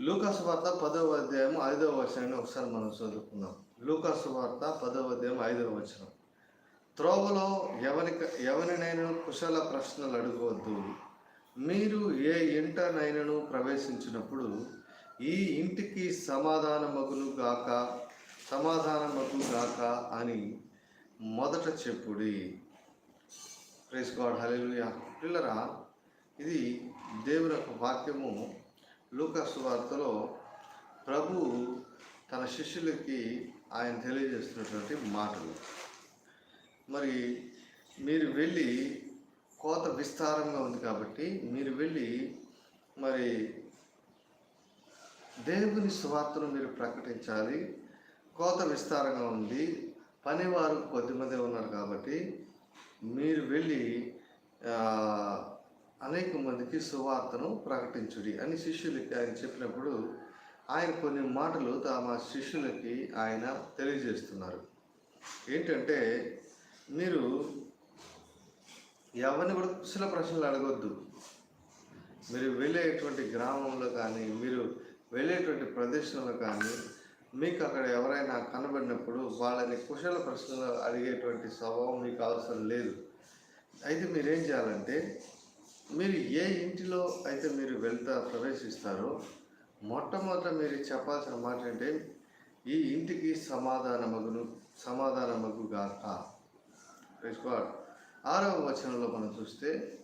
లూకాసు వార్త పదవ అధ్యాయం ఐదవ వచనాన్ని ఒకసారి మనం చదువుకుందాం. లూకాసు వార్త పదవ అధ్యాయం ఐదవ వచనం. త్రోవలో ఎవరి ఎవరినైనా కుశల ప్రశ్నలు అడగవద్దు మీరు ఏ ఇంటనైనను ప్రవేశించినప్పుడు ఈ ఇంటికి సమాధానమగును గాక సమాధానమగు గాక అని మొదట చెప్పుడి. ప్రేస్ గాడ్ హల్లెలూయా పిల్లరా ఇది దేవుని యొక్క వాక్యము లూకాసు వార్తలో ప్రభు తన శిష్యులకి ఆయన తెలియజేస్తున్నటువంటి మాటలు. మరి మీరు వెళ్ళి కోత విస్తారంగా ఉంది కాబట్టి మీరు వెళ్ళి మరి దేవుని సువార్తను మీరు ప్రకటించాలి. కోత విస్తారంగా ఉంది. పనివారు కొద్దిమంది ఉన్నారు కాబట్టి మీరు వెళ్ళి అనేక మందికి సువార్తను ప్రకటించుడి అని శిష్యులకి ఆయన చెప్పినప్పుడు ఆయన కొన్ని మాటలు తమ శిష్యులకి ఆయన తెలియజేస్తున్నారు. ఏంటంటే మీరు ఎవరిని కూడా కుశల ప్రశ్నలు అడగొద్దు. మీరు వెళ్ళేటువంటి గ్రామంలో కానీ మీరు వెళ్ళేటువంటి ప్రదేశంలో కానీ మీకు అక్కడ ఎవరైనా కనబడినప్పుడు వాళ్ళని కుశల ప్రశ్నలు అడిగేటువంటి స్వభావం మీకు అవసరం లేదు. అయితే మీరేం చేయాలంటే మీరు ఏ ఇంటిలో అయితే మీరు వెళ్తా ప్రవేశిస్తారో మొట్టమొదట మీరు చెప్పాల్సిన మాట అంటే ఈ ఇంటికి సమాధానమగును సమాధానమగు గాక. తెలుసుకోవాలి ఆరవ వచనంలో మనం చూస్తే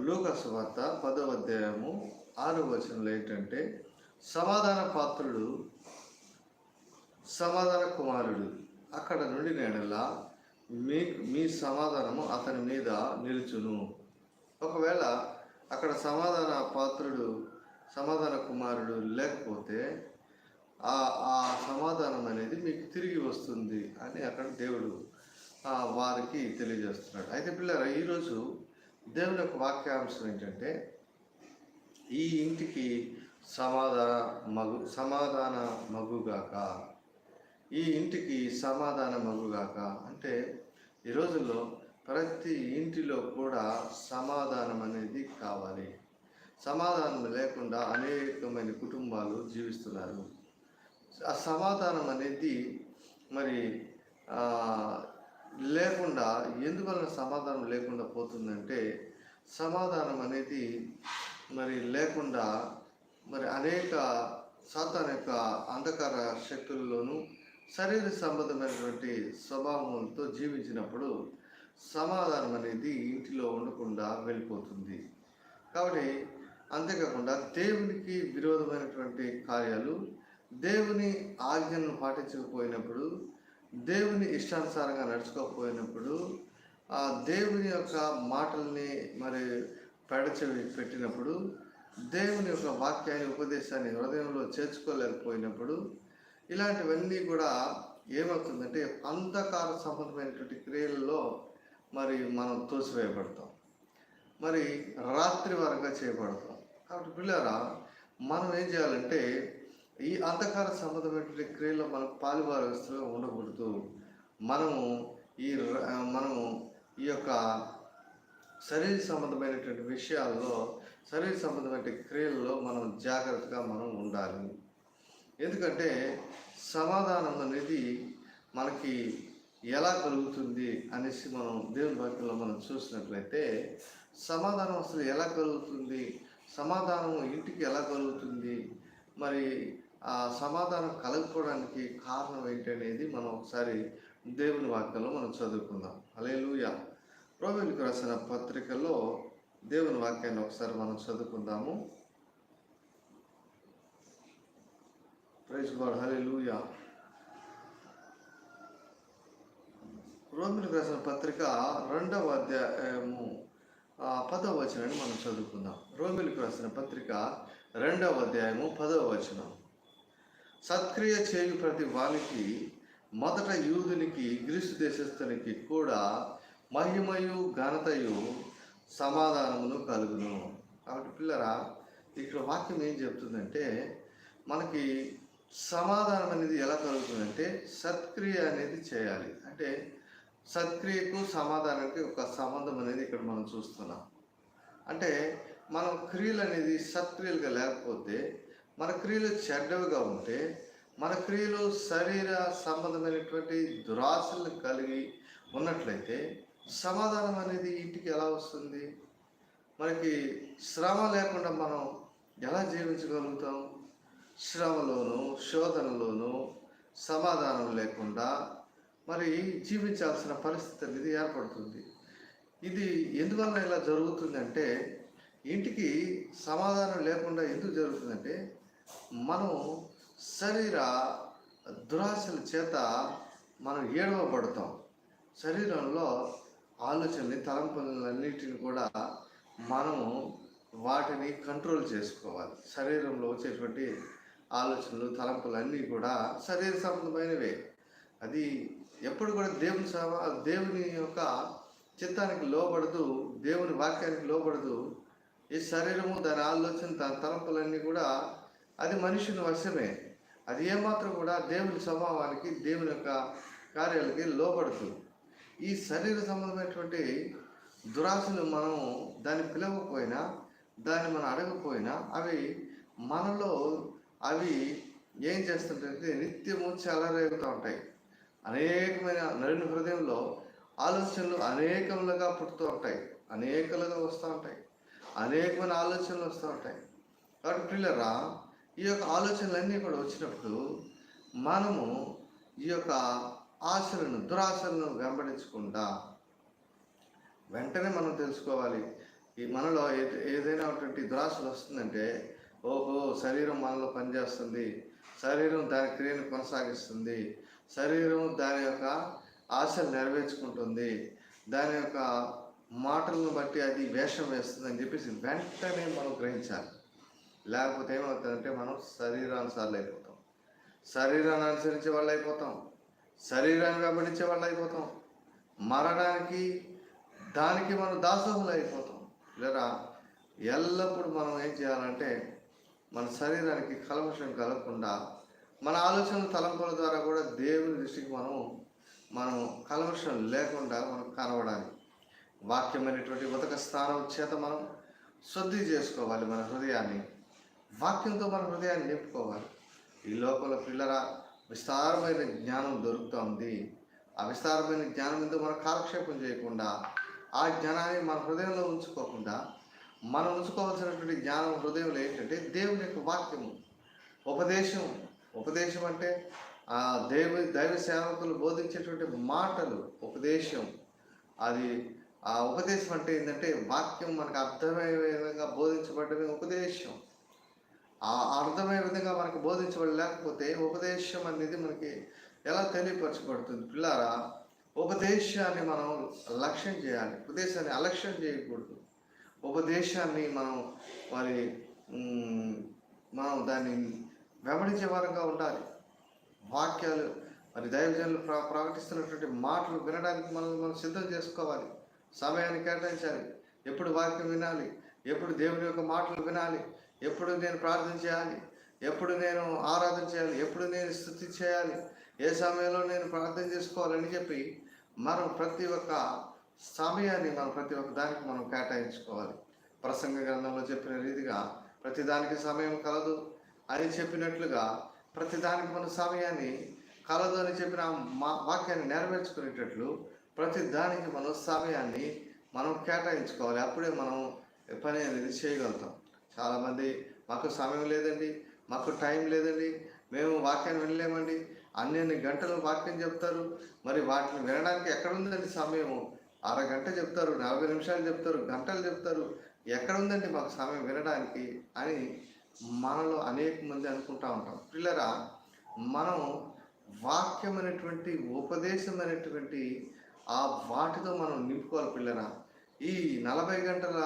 లూకస్ వార్త పదవ అధ్యాయము ఆరవ వచనంలో ఏంటంటే సమాధాన పాత్రుడు సమాధాన కుమారుడు అక్కడ నుండి నేనలా మీ మీ సమాధానము అతని మీద నిలుచును. ఒకవేళ అక్కడ సమాధాన పాత్రుడు సమాధాన కుమారుడు లేకపోతే ఆ ఆ సమాధానం అనేది మీకు తిరిగి వస్తుంది అని అక్కడ దేవుడు వారికి తెలియజేస్తున్నాడు. అయితే పిల్లరా ఈరోజు దేవుని యొక్క వాక్యాంశం ఏంటంటే ఈ ఇంటికి సమాధాన మగు సమాధాన మగుగాక. ఈ ఇంటికి సమాధాన మగుగాక అంటే ఈ రోజుల్లో ప్రతి ఇంటిలో కూడా సమాధానం అనేది కావాలి. సమాధానం లేకుండా అనేకమైన కుటుంబాలు జీవిస్తున్నారు. ఆ సమాధానం అనేది మరి లేకుండా ఎందువలన సమాధానం లేకుండా పోతుందంటే సమాధానం అనేది మరి లేకుండా మరి అనేక సాతాన్ యొక్క అంధకార శక్తుల్లోనూ శరీర సంబంధమైనటువంటి స్వభావంతో జీవించినప్పుడు సమాధానం అనేది ఇంటిలో ఉండకుండా వెళ్ళిపోతుంది. కాబట్టి అంతేకాకుండా దేవునికి విరోధమైనటువంటి కార్యాలు దేవుని ఆజ్ఞలను పాటించకపోయినప్పుడు దేవుని ఇష్టానుసారంగా నడుచుకోకపోయినప్పుడు ఆ దేవుని యొక్క మాటల్ని మరి పెడచెవి పెట్టినప్పుడు దేవుని యొక్క వాక్యాన్ని ఉపదేశాన్ని హృదయంలో చేర్చుకోలేకపోయినప్పుడు ఇలాంటివన్నీ కూడా ఏమవుతుందంటే అంధకార సంబంధమైనటువంటి క్రియలలో మరి మనం తోసివేయబడతాం. మరి రాత్రి వరగా చేయబడతాం. కాబట్టి పిల్లరా మనం ఏం చేయాలంటే ఈ అంధకార సంబంధమైనటువంటి క్రియలో మనం పాలుభాగస్తులుగా ఉండకూడదు. మనము ఈ మనము ఈ యొక్క శరీర సంబంధమైనటువంటి విషయాల్లో శరీర సంబంధమైన క్రియల్లో మనం జాగ్రత్తగా మనం ఉండాలి. ఎందుకంటే సమాధానం అనేది మనకి ఎలా కలుగుతుంది అనేసి మనం దేవుని వాక్యంలో మనం చూసినట్లయితే సమాధానం అసలు ఎలా కలుగుతుంది? సమాధానం ఇంటికి ఎలా కలుగుతుంది? మరి ఆ సమాధానం కలగకపోవడానికి కారణం ఏంటి అనేది మనం ఒకసారి దేవుని వాక్యంలో మనం చదువుకుందాం. అలేలుయ రోమిలకు రాసిన పత్రికలో దేవుని వాక్యాన్ని ఒకసారి మనం చదువుకుందాము. Praise God. లూయా రోమిలకు రాసిన పత్రిక రెండవ అధ్యాయము పదవ వచనాన్ని మనం చదువుకుందాం. రోమిలకు రాసిన పత్రిక రెండవ అధ్యాయము పదవ వచనం. సత్క్రియ చేయు ప్రతి వానికి మొదట యూదునికి గ్రీసు దేశస్థునికి కూడా మహిమయు ఘనతయు సమాధానమును కలుగును. కాబట్టి పిల్లరా ఇక్కడ వాక్యం ఏం చెప్తుందంటే మనకి సమాధానం అనేది ఎలా కలుగుతుందంటే సత్క్రియ అనేది చేయాలి. అంటే సత్క్రియకు సమాధానానికి ఒక సంబంధం అనేది ఇక్కడ మనం చూస్తున్నాం. అంటే మనం క్రియలు అనేది సత్క్రియలుగా లేకపోతే మన క్రియలు చెడ్డవిగా ఉంటే మన క్రియలు శరీర సంబంధమైనటువంటి దురాశలను కలిగి ఉన్నట్లయితే సమాధానం అనేది ఇంటికి ఎలా వస్తుంది? మనకి శ్రమ లేకుండా మనం ఎలా జీవించగలుగుతాం? శ్రమలోను శోధనలోను సమాధానం లేకుండా మరి జీవించాల్సిన పరిస్థితి అనేది ఏర్పడుతుంది. ఇది ఎందువల్ల ఇలా జరుగుతుందంటే ఇంటికి సమాధానం లేకుండా ఎందుకు జరుగుతుందంటే మనం శరీర దురాశల చేత మనం ఏడవబడతాం. శరీరంలో ఆలోచనని తలంపులన్నిటిని కూడా మనము వాటిని కంట్రోల్ చేసుకోవాలి. శరీరంలో వచ్చేటువంటి ఆలోచనలు తలంపులన్నీ కూడా శరీర సంబంధమైనవే. అది ఎప్పుడు కూడా దేవుని సేవ దేవుని యొక్క చిత్తానికి లోబడదు దేవుని వాక్యానికి లోబడదు. ఈ శరీరము దాని ఆలోచన దాని తలంపులన్నీ కూడా అది మనుషుని వశమే. అది ఏమాత్రం కూడా దేవుని స్వభావానికి దేవుని యొక్క కార్యాలకి లోబడుతుంది ఈ శరీర సంబంధమైనటువంటి దురాశలు మనం దాన్ని పిలవకపోయినా దాన్ని మనం అడగకపోయినా అవి మనలో అవి ఏం చేస్తుంటే నిత్యము చెలరేగుతూ ఉంటాయి. అనేకమైన నరుని హృదయంలో ఆలోచనలు అనేకములుగా పుడుతూ ఉంటాయి. అనేకలుగా వస్తూ ఉంటాయి. అనేకమైన ఆలోచనలు వస్తూ ఉంటాయి. కాబట్టి పిల్లరా ఈ యొక్క ఆలోచనలన్నీ కూడా వచ్చినప్పుడు మనము ఈ యొక్క ఆశలను దురాశలను వెంబడించకుండా వెంటనే మనం తెలుసుకోవాలి. ఈ మనలో ఏ- ఏదైనా ఒకటి దురాశలు వస్తుందంటే ఓహో శరీరం మనలో పనిచేస్తుంది. శరీరం దాని క్రియను కొనసాగిస్తుంది. శరీరం దాని యొక్క ఆశలు నెరవేర్చుకుంటుంది. దాని యొక్క మాటలను బట్టి అది వేషం వేస్తుంది అని చెప్పేసి వెంటనే మనం గ్రహించాలి. లేకపోతే ఏమవుతుందంటే మనం శరీరానుసార్లు అయిపోతాం. శరీరాన్ని అనుసరించే వాళ్ళు అయిపోతాం. శరీరాన్ని వెంబడించే వాళ్ళు అయిపోతాం. మరణానికి దానికి మనం దాసోహులు అయిపోతాం. లేదా ఎల్లప్పుడూ మనం ఏం చేయాలంటే మన శరీరానికి కలవశం కలగకుండా మన ఆలోచన తలంపుల ద్వారా కూడా దేవుని దృష్టికి మనం మనం కలవశం లేకుండా మనం కనబడాలి వాక్యమైనటువంటి ఉదక స్థానం చేత మనం శుద్ధి చేసుకోవాలి మన హృదయాన్ని. వాక్యంతో మన హృదయాన్ని నింపుకోవాలి. ఈ లోపల పిల్లల విస్తారమైన జ్ఞానం దొరుకుతుంది. ఆ విస్తారమైన జ్ఞానం ఎందుకు మనం కాలక్షేపం చేయకుండా ఆ జ్ఞానాన్ని మన హృదయంలో ఉంచుకోకుండా మనం ఉంచుకోవాల్సినటువంటి జ్ఞానం హృదయంలో ఏంటంటే దేవుని యొక్క వాక్యము ఉపదేశం ఉపదేశం అంటే ఆ దైవ దైవ సేవకులు బోధించేటువంటి మాటలు ఉపదేశం. అది ఆ ఉపదేశం అంటే ఏంటంటే వాక్యం మనకు అర్థమయ్యే విధంగా బోధించబడమే ఉపదేశం. ఆ అర్థమయ్యే విధంగా మనకు బోధించబడలేకపోతే ఉపదేశం అనేది మనకి ఎలా తెలియపరచబడుతుంది? పిల్లారా ఉపదేశాన్ని మనం లక్ష్యం చేయాలి. ఉపదేశాన్ని అలక్ష్యం చేయకూడదు. ఉపదేశాన్ని మనం మరి మనం దాన్ని వెంబడించే వారంగా ఉండాలి. వాక్యాలు మరి దైవజనులు ప్ర ప్రకటిస్తున్నటువంటి మాటలు వినడానికి మనం మనం సిద్ధం చేసుకోవాలి. సమయాన్ని కేటాయించాలి. ఎప్పుడు వాక్యం వినాలి ఎప్పుడు దేవుని యొక్క మాటలు వినాలి ఎప్పుడు నేను ప్రార్థన చేయాలి ఎప్పుడు నేను ఆరాధన చేయాలి ఎప్పుడు నేను స్థుతి చేయాలి ఏ సమయంలో నేను ప్రార్థన చేసుకోవాలని చెప్పి మనం ప్రతి ఒక్క సమయాన్ని మనం ప్రతి ఒక్క దానికి మనం కేటాయించుకోవాలి. ప్రసంగ గ్రంథంలో చెప్పిన రీతిగా ప్రతి దానికి సమయం కలదు. అని చెప్పినట్లుగా ప్రతి దానికి మన సమయాన్ని కలదు అని చెప్పిన మా వాక్యాన్ని నెరవేర్చుకునేటట్లు ప్రతి దానికి మనం సమయాన్ని మనం కేటాయించుకోవాలి. అప్పుడే మనం పని అనేది చేయగలుగుతాం. చాలామంది మాకు సమయం లేదండి మాకు టైం లేదండి మేము వాక్యాన్ని వినలేమండి అన్ని గంటలు వాక్యం చెప్తారు మరి వాటిని వినడానికి ఎక్కడ ఉందండి సమయము అరగంట చెప్తారు నలభై నిమిషాలు చెప్తారు గంటలు చెప్తారు ఎక్కడ ఉందండి మాకు సమయం వినడానికి? అని మనలో అనేక మంది అనుకుంటా ఉంటాం. పిల్లరా మనం వాక్యమైనటువంటి ఉపదేశమైనటువంటి ఆ వాటితో మనం నింపుకోవాలి పిల్లరా ఈ నలభై గంటల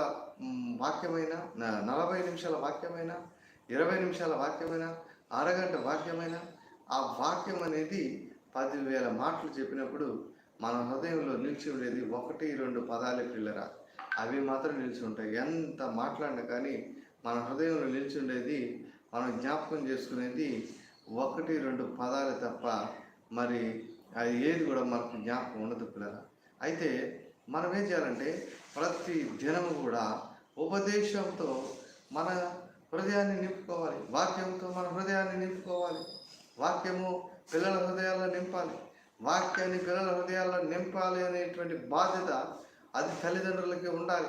వాక్యమైన నలభై నిమిషాల వాక్యమైన ఇరవై నిమిషాల వాక్యమైన అరగంట వాక్యమైన ఆ వాక్యం అనేది పదివేల మాటలు చెప్పినప్పుడు మన హృదయంలో నిలిచి ఉండేది ఒకటి రెండు పదాలే పిల్లరా అవి మాత్రం నిలిచి ఉంటాయి. ఎంత మాట్లాడినా కానీ మన హృదయంలో నిలిచి ఉండేది మనం జ్ఞాపకం చేసుకునేది ఒకటి రెండు పదాలు తప్ప మరి అది ఏది కూడా మనకు జ్ఞాపకం ఉండదు పిల్లల అయితే మనం ఏం చేయాలంటే ప్రతి దినము కూడా ఉపదేశంతో మన హృదయాన్ని నింపుకోవాలి. వాక్యంతో మన హృదయాన్ని నింపుకోవాలి. వాక్యము పిల్లల హృదయాల్లో నింపాలి. వాక్యాన్ని పిల్లల హృదయాల్లో నింపాలి అనేటువంటి బాధ్యత అది తల్లిదండ్రులకి ఉండాలి.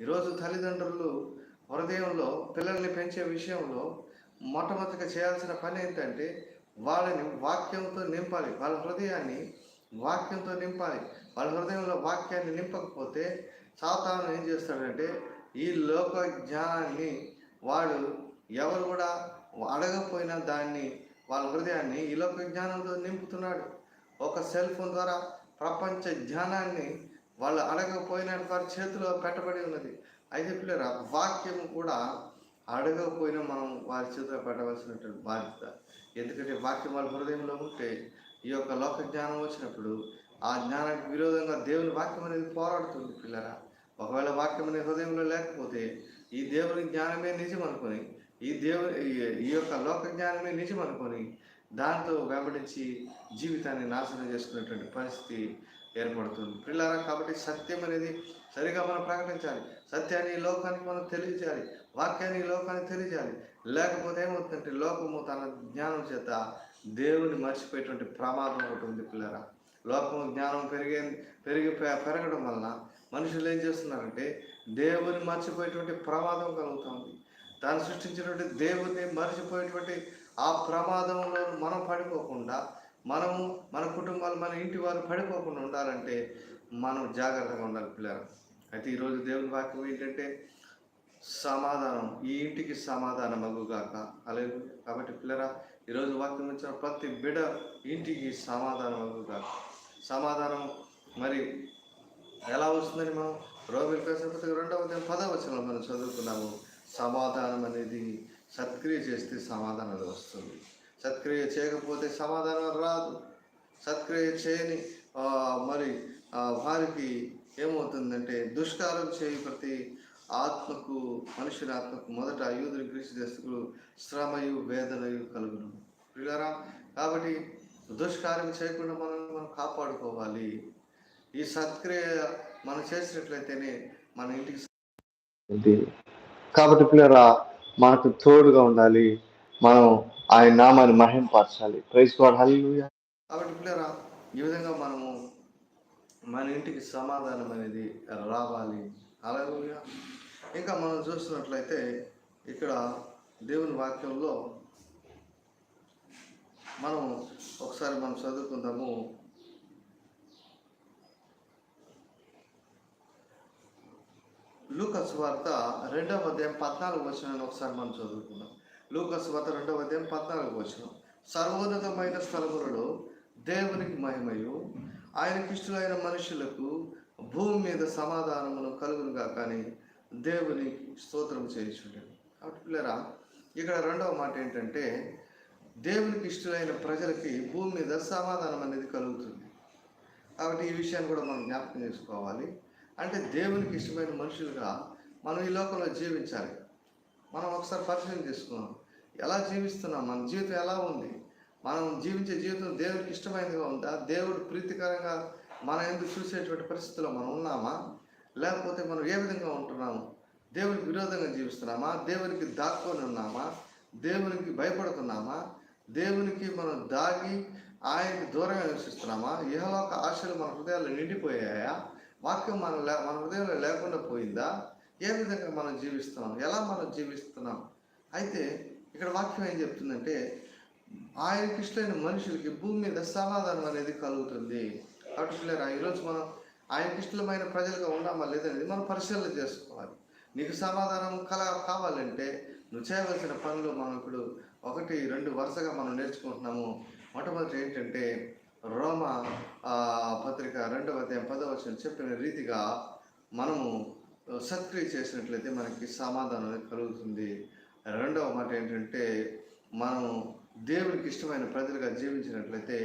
ఈరోజు తల్లిదండ్రులు హృదయంలో పిల్లల్ని పెంచే విషయంలో మొట్టమొదటిగా చేయాల్సిన పని ఏంటంటే వాళ్ళని వాక్యంతో నింపాలి. వాళ్ళ హృదయాన్ని వాక్యంతో నింపాలి. వాళ్ళ హృదయంలో వాక్యాన్ని నింపకపోతే సాతాను ఏం చేస్తాడంటే ఈ లోక జ్ఞానాన్ని వాడు ఎవరు కూడా అడగపోయినా దాన్ని వాళ్ళ హృదయాన్ని ఈ లోక జ్ఞానంతో నింపుతున్నాడు. ఒక సెల్ ఫోన్ ద్వారా ప్రపంచ జ్ఞానాన్ని వాళ్ళు అడగకపోయినా వారి చేతిలో పెట్టబడి ఉన్నది. అయితే పిల్లరా వాక్యం కూడా అడగకపోయినా మనం వారి చేతిలో పెట్టవలసినటువంటి బాధ్యత. ఎందుకంటే వాక్యం వాళ్ళ హృదయంలో ఉంటే ఈ యొక్క లోక జ్ఞానం వచ్చినప్పుడు ఆ జ్ఞానానికి విరోధంగా దేవుని వాక్యం అనేది పోరాడుతుంది పిల్లరా. ఒకవేళ వాక్యం అనే హృదయంలో లేకపోతే ఈ దేవుని జ్ఞానమే నిజం అనుకొని ఈ దేవుని ఈ- ఈ యొక్క లోక జ్ఞానమే నిజం అనుకొని దాంతో వెంబడించి జీవితాన్ని నాశనం చేసుకునేటువంటి పరిస్థితి ఏర్పడుతుంది. పిల్లరా కాబట్టి సత్యం అనేది సరిగా మనం ప్రకటించాలి. సత్యాన్ని లోకానికి మనం తెలియజేయాలి. వాక్యాన్ని లోకానికి తెలియజేయాలి. లేకపోతే ఏమవుతుందంటే లోకము తన జ్ఞానం చేత దేవుని మర్చిపోయేటువంటి ప్రమాదం ఒకటి ఉంది పిల్లరా. లోకము జ్ఞానం పెరిగే పెరిగి పె- పెరగడం వలన మనుషులు ఏం చేస్తున్నారంటే దేవుని మర్చిపోయేటువంటి ప్రమాదం కలుగుతుంది. దాన్ని సృష్టించినటువంటి దేవుని మర్చిపోయేటువంటి ఆ ప్రమాదంలో మనం పడిపోకుండా మనము మన కుటుంబాలు మన ఇంటి వారు పడిపోకుండా ఉండాలంటే మనం జాగ్రత్తగా ఉండాలి పిల్లలు. అయితే ఈరోజు దేవుని వాక్యం ఏంటంటే సమాధానం ఈ ఇంటికి సమాధానం అగుగాక అలాగే కాబట్టి పిల్లరా ఈరోజు వాక్యం వచ్చిన ప్రతి బిడ ఇంటికి సమాధానం అగుగాక సమాధానం మరి ఎలా వస్తుందని మనం? రోమిల్ పత్రిక రెండవ అధ్యాయం పదవచనంలో మనం చదువుకున్నాము. సమాధానం అనేది సత్క్రియ చేస్తే సమాధానం వస్తుంది. సత్క్రియ చేయకపోతే సమాధానం రాదు. సత్క్రియ చేయని మరి వారికి ఏమవుతుందంటే దుష్కారం చేయి ప్రతి ఆత్మకు మనుషుని ఆత్మకు మొదట యూదుని క్రీస్తు దశకులు శ్రమయు వేదనయు కలుగును. పిల్లరా కాబట్టి దుష్కార్యం చేయకుండా మనం మనం కాపాడుకోవాలి. ఈ సత్క్రియ మనం చేసినట్లయితేనే మన ఇంటికి కాబట్టి పిల్లరా మనకు తోడుగా ఉండాలి. మనం ఆయన నామాన్ని మహింపరచాలి. ప్రైజ్ గాడ్ హల్లెలూయా కాబట్టి పిల్లరా ఈ విధంగా మనము మన ఇంటికి సమాధానం అనేది రావాలి. హల్లెలూయా ఇంకా మనం చూస్తున్నట్లయితే ఇక్కడ దేవుని వాక్యంలో మనం ఒకసారి మనం చదువుకుందాము. లూకస్ వార్త రెండవ అధ్యాయం పద్నాలుగు వచ్చిన ఒకసారి మనం చదువుకుందాం. లూకస్ వద్ద రెండవ అధ్యాయం పద్నాలుగు వచ్చిన సర్వోన్నతమైన స్థలములలో దేవునికి మహిమయు. ఆయనకి ఇష్టమైన మనుషులకు భూమి మీద సమాధానమును కలుగునుగా కానీ దేవునికి స్తోత్రం చేయించుండేది కాబట్టి పిల్లరా ఇక్కడ రెండవ మాట ఏంటంటే దేవునికి ఇష్టమైన ప్రజలకి భూమి మీద సమాధానం అనేది కలుగుతుంది. కాబట్టి ఈ విషయాన్ని కూడా మనం జ్ఞాపకం చేసుకోవాలి. అంటే దేవునికి ఇష్టమైన మనుషులుగా మనం ఈ లోకంలో జీవించాలి. మనం ఒకసారి పరిశీలన చేసుకున్నాం ఎలా జీవిస్తున్నాం? మన జీవితం ఎలా ఉంది? మనం జీవించే జీవితం దేవుడికి ఇష్టమైనదిగా ఉందా? దేవుడు ప్రీతికరంగా మన ఎందుకు చూసేటువంటి పరిస్థితుల్లో మనం ఉన్నామా? లేకపోతే మనం ఏ విధంగా ఉంటున్నాము? దేవునికి విరోధంగా జీవిస్తున్నామా? దేవునికి దాక్కొని ఉన్నామా? దేవునికి భయపడుతున్నామా? దేవునికి మనం దాగి ఆయనకి దూరంగా నివసిస్తున్నామా? ఇహలోక ఆశలు మన హృదయాల్లో నిండిపోయాయా? వాక్యం మన లే మన హృదయంలో లేకుండా పోయిందా? ఏ విధంగా మనం జీవిస్తున్నాం? ఎలా మనం జీవిస్తున్నాం? అయితే ఇక్కడ వాక్యం ఏం చెప్తుందంటే ఆయనకి ఇష్టమైన మనుషులకి భూమి మీద సమాధానం అనేది కలుగుతుంది. కాబట్టి పిల్లరా ఈరోజు మనం ఆయనకి ఇష్టమైన ప్రజలుగా ఉన్నామా లేదనేది మనం పరిశీలన చేసుకోవాలి. నీకు సమాధానం కల కావాలంటే నువ్వు చేయవలసిన పనులు మనం ఇప్పుడు ఒకటి రెండు వరుసగా మనం నేర్చుకుంటున్నాము. మొట్టమొదటి ఏంటంటే రోమ పత్రిక రెండవ అధ్యాయం పదవ వచనం చెప్పిన రీతిగా మనము సత్క్రియ చేసినట్లయితే మనకి సమాధానం కలుగుతుంది. రెండవ మాట ఏంటంటే మనం దేవునికి ఇష్టమైన ప్రజలుగా జీవించినట్లయితే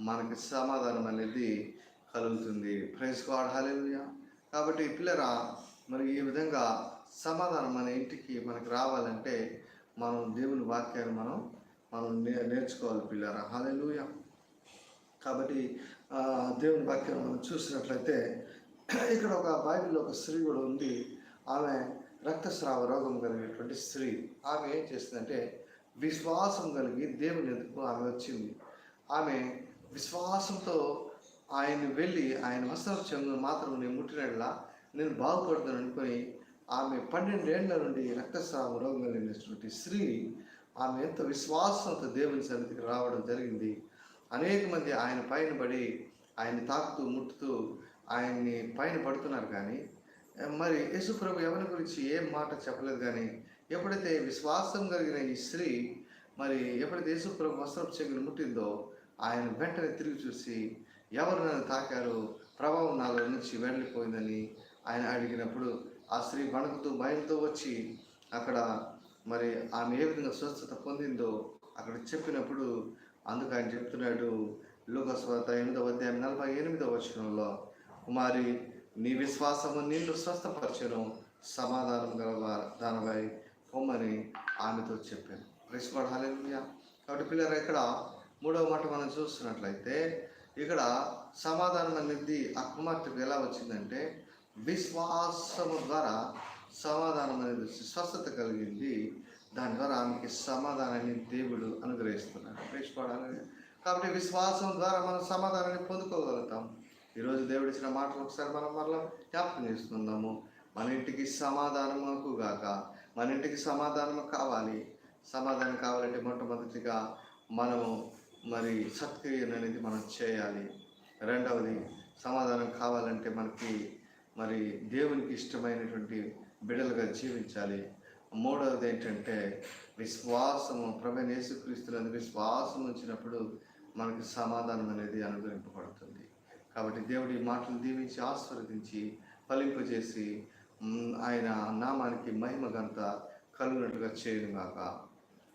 మనకి సమాధానం అనేది కలుగుతుంది. ప్రైజ్ గాడ్ హల్లెలూయా కాబట్టి పిల్లరా మరి ఈ విధంగా సమాధానం మన ఇంటికి మనకి రావాలంటే మనం దేవుని వాక్యాన్ని మనం మనం నే నేర్చుకోవాలి పిల్లరా. హల్లెలూయా కాబట్టి దేవుని వాక్యం మనం చూసినట్లయితే ఇక్కడ ఒక బైబిల్లో ఒక స్త్రీ కూడా ఉంది. ఆమె రక్తస్రావ రోగం కలిగినటువంటి స్త్రీ. ఆమె ఏం చేస్తుందంటే విశ్వాసం కలిగి దేవుని ఎందుకు ఆమె వచ్చింది. ఆమె విశ్వాసంతో ఆయన వెళ్ళి ఆయన వస్త్రం చెంగు మాత్రం నేను ముట్టినట్లా నేను బాగుపడతాను అనుకొని ఆమె పన్నెండేళ్ళ నుండి రక్తస్రావ రోగం కలిగినటువంటి స్త్రీ ఆమె ఎంత విశ్వాసంతో దేవుని సన్నిధికి రావడం జరిగింది. అనేక మంది ఆయన పైన పడి ఆయన తాకుతూ ముట్టుతూ ఆయన్ని పైన పడుతున్నారు కానీ మరి యేసుప్రభు ఎవరి గురించి ఏం మాట చెప్పలేదు కానీ ఎప్పుడైతే విశ్వాసం కలిగిన ఈ స్త్రీ మరి ఎప్పుడైతే యేసుప్రభు వస్త్రం చెగులు ముట్టిందో ఆయన వెంటనే తిరిగి చూసి ఎవరు నన్ను తాకారు? ప్రభావం నాలో నుంచి వెళ్ళిపోయిందని ఆయన అడిగినప్పుడు ఆ స్త్రీ వణుకుతూ భయంతో వచ్చి అక్కడ మరి ఆమె ఏ విధంగా స్వస్థత పొందిందో అక్కడ చెప్పినప్పుడు అందుకు ఆయన చెప్తున్నాడు. లోకస్వాత ఎనిమిదవ అధ్యాయం నలభై ఎనిమిదవ వచనంలో కుమారి నీ విశ్వాసము నిన్ను స్వస్థపరచను సమాధానం గల దానిపై పొమ్మని ఆమెతో చెప్పాను. రిస్పడాలి కాబట్టి పిల్లలు ఇక్కడ మూడవ మాట మనం చూస్తున్నట్లయితే ఇక్కడ సమాధానం అనేది ఆ కుమార్తెకు ఎలా వచ్చిందంటే విశ్వాసము ద్వారా సమాధానం అనేది వచ్చి స్వస్థత కలిగింది. దాని ద్వారా ఆమెకి సమాధానాన్ని దేవుడు అనుగ్రహిస్తున్నాడు. రిస్పడాలి కాబట్టి విశ్వాసం ద్వారా మనం సమాధానాన్ని పొందుకోగలుగుతాం. ఈరోజు దేవుడు ఇచ్చిన మాటలు ఒకసారి మనం మరలా జ్ఞాపకం చేసుకుందాము. మన ఇంటికి సమాధానముకు గాక. మన ఇంటికి సమాధానము కావాలి. సమాధానం కావాలంటే మొట్టమొదటిగా మనము మరి సత్క్రియను అనేది మనం చేయాలి. రెండవది సమాధానం కావాలంటే మనకి మరి దేవునికి ఇష్టమైనటువంటి బిడలుగా జీవించాలి. మూడవది ఏంటంటే విశ్వాసము ప్రభు యేసుక్రీస్తులని విశ్వాసం ఉంచినప్పుడు మనకి సమాధానం అనేది అనుగ్రహింపబడుతుంది. కాబట్టి దేవుడి మాటలు దీవించి ఆస్వాదించి ఫలింపజేసి ఆయన నామానికి మహిమ గంత కలుగునట్లుగా చేయను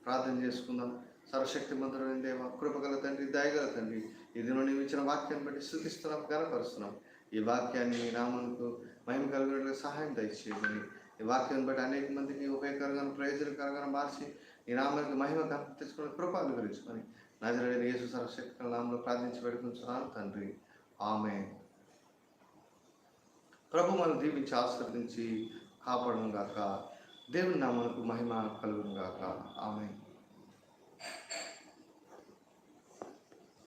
ప్రార్థన చేసుకుందాం. సర్వశక్తి మంత్రులైన దేవ కృపగల తండ్రి దయగల తండ్రి ఇది నుండి ఇచ్చిన వాక్యాన్ని బట్టి స్థుతిస్తున్నాం గనపరుస్తున్నాం ఈ వాక్యాన్ని మీ మహిమ కలిగినట్టుగా సహాయం దయచేయమని. ఈ వాక్యాన్ని బట్టి అనేక మందికి ఉపయోగకరంగా ప్రయోజనకరంగా మార్చి ఈ నామానికి మహిమ ఘనత తెచ్చుకుని కృప అనుగ్రహించుకొని. నజరడైన యేసు సర్వశక్తి నామంలో ప్రార్థించి పెడుకుంటున్నాను తండ్రి. ఆమె ప్రభు మనం దీవించి ఆస్వాదించి కాపాడను గాక. దేవుని నామనకు మహిమ కలుగును గాక. ఆమె